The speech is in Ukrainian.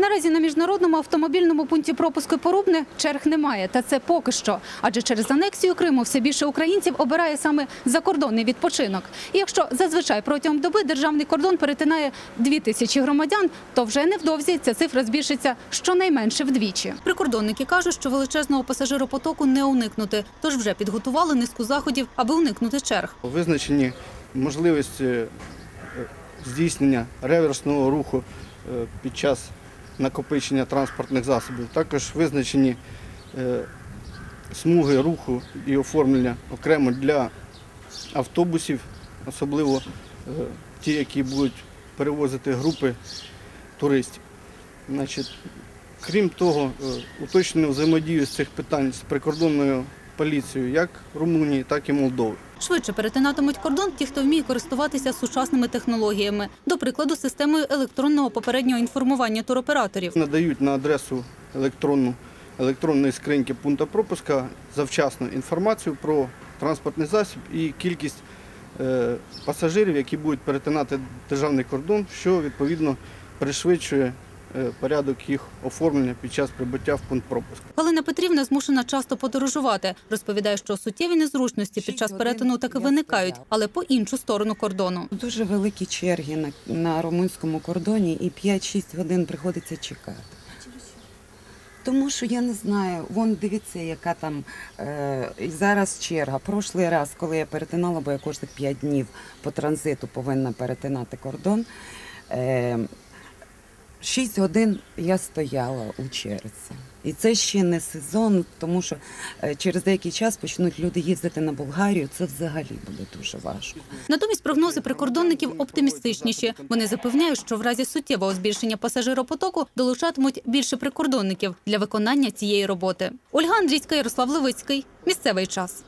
Наразі на міжнародному автомобільному пункті пропуску Порубне черг немає, та це поки що. Адже через анексію Криму все більше українців обирає саме закордонний відпочинок. І якщо зазвичай протягом доби державний кордон перетинає дві тисячі громадян, то вже невдовзі ця цифра збільшиться щонайменше вдвічі. Прикордонники кажуть, що величезного пасажиропотоку не уникнути, тож вже підготували низку заходів, аби уникнути черг. Визначені можливості е, здійснення реверсного руху е, під час накопичення транспортних засобів. Також визначені е, смуги руху і оформлення окремо для автобусів, особливо е, ті, які будуть перевозити групи туристів. Значить, крім того, е, уточнено взаємодію з цих питань з прикордонною поліцією як Румунії, так і Молдови. Швидше перетинатимуть кордон ті, хто вміє користуватися сучасними технологіями, до прикладу, системою електронного попереднього інформування туроператорів. Надають на адресу електронну, електронної скриньки пункту пропуска завчасно інформацію про транспортний засіб і кількість е, пасажирів, які будуть перетинати державний кордон, що відповідно пришвидшує порядок їх оформлення під час прибуття в пункт пропуску. Галина Петрівна змушена часто подорожувати. Розповідає, що суттєві незручності під час перетину таки виникають, але по іншу сторону кордону. Дуже великі черги на, на румунському кордоні і 5-6 годин приходиться чекати. Тому що я не знаю, вон дивіться, яка там е, зараз черга. Прошлий раз, коли я перетинала, бо я кожних 5 днів по транзиту повинна перетинати кордон. Е, 6 годин я стояла у черзі. І це ще не сезон, тому що е, через деякий час почнуть люди їздити на Болгарію. Це взагалі буде дуже важко. Натомість прогнози прикордонників оптимістичніші. Вони запевняють, що в разі суттєвого збільшення пасажиропотоку долучатимуть більше прикордонників для виконання цієї роботи. Ольга Андрійська, Ярослав Левицький. Місцевий час.